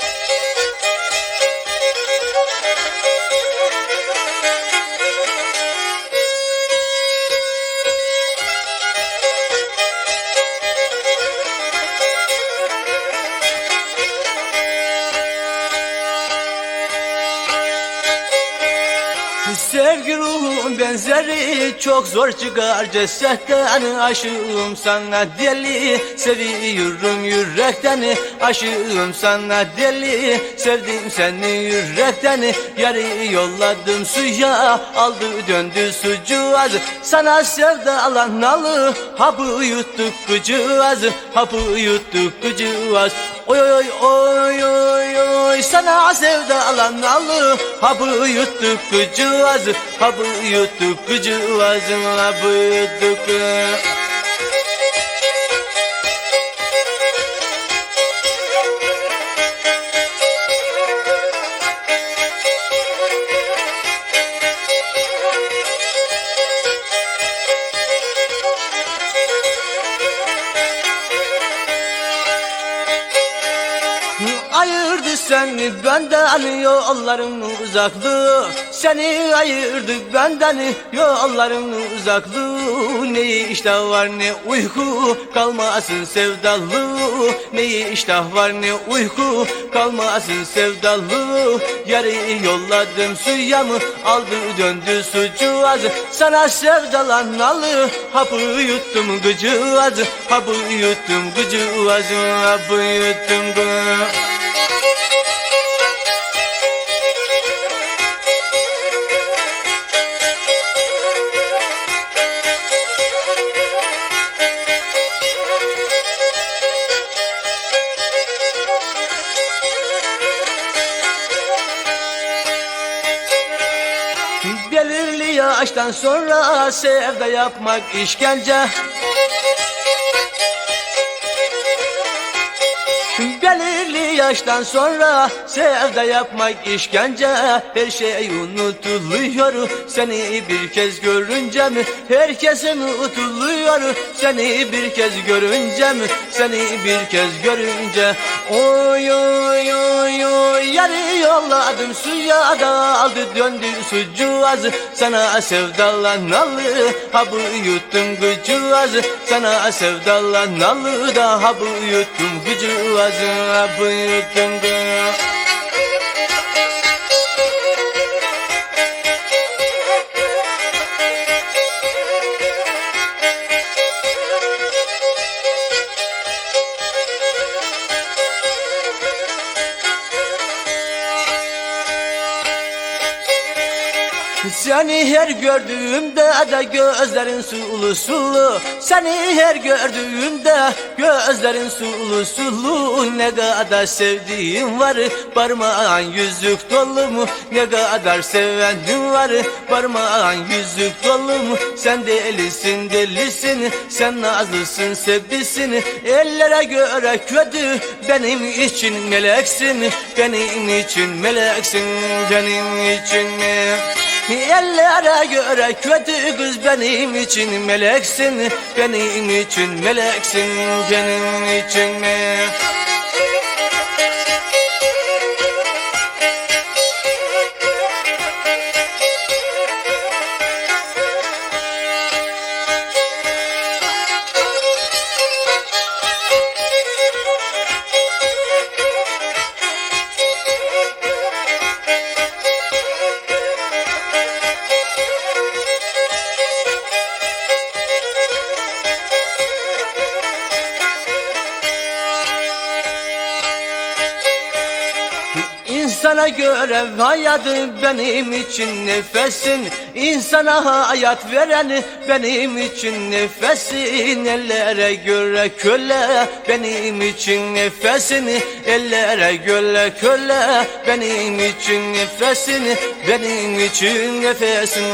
Thank you. Sevgi ruhun benzeri çok zor çıkar cesetten Aşığım sana deli. Seviyorum yürekten Aşığım sana deli. Sevdim seni yürekten Yarı yolladım suya. Aldı döndü sucuğaz Sana sevdalanalı hapı yuttuk kıcığaz Hapı yuttuk kıcığaz Oy oy oy oy oy sana sevdalanalı Hapı yuttuk kıcığaz Hapı yuttuk kıcığaz Hapı yuttuk Ayırdı seni benden yolların uzaklığı Seni ayırdı benden yolların uzaklığı Ne iştah var ne uyku kalmasın sevdalı. Ne iştah var ne uyku kalmasın sevdalı. Yarı yolladım suya mı aldı döndü sucuğaz Sana sevdalanalı hapı yuttum gıcığaz Hapı yuttum gıcığaz Hapı yuttum gıcığaz Belirli yaştan sonra sevda yapmak işkence. Belirli yaştan sonra sevda yapmak işkence. Her şey unutuluyor seni bir kez görünce mi? Herkesin unutuluyor seni bir kez görünce mi? Seni bir kez görünce. Oy oy yarı yolladım suya aldı döndü sucuğaz Sana sevdalanalı habı yuttum gıcığaz Sana sevdalanalı da habı yuttum gıcığaz Habı yuttum gıcığaz Seni her gördüğümde de gözlerin sulu sulu Seni her gördüğümde gözlerin sulu sulu Ne kadar sevdiğim var parmağın yüzük dolu mu? Ne kadar sevenim var parmağın yüzük dolu mu? Sen delisin delisin sen nazlısın sevdisin. Ellere göre kötü benim için meleksin. Benim için meleksin benim için meleksin Ellere göre kötü kız benim için meleksin Benim için meleksin benim için melek İnsana göre hayatı benim için nefesin. İnsana hayat veren benim için nefesin. Ellere göre köle benim için nefesin. Ellere göre köle benim için nefesin. Benim için nefesin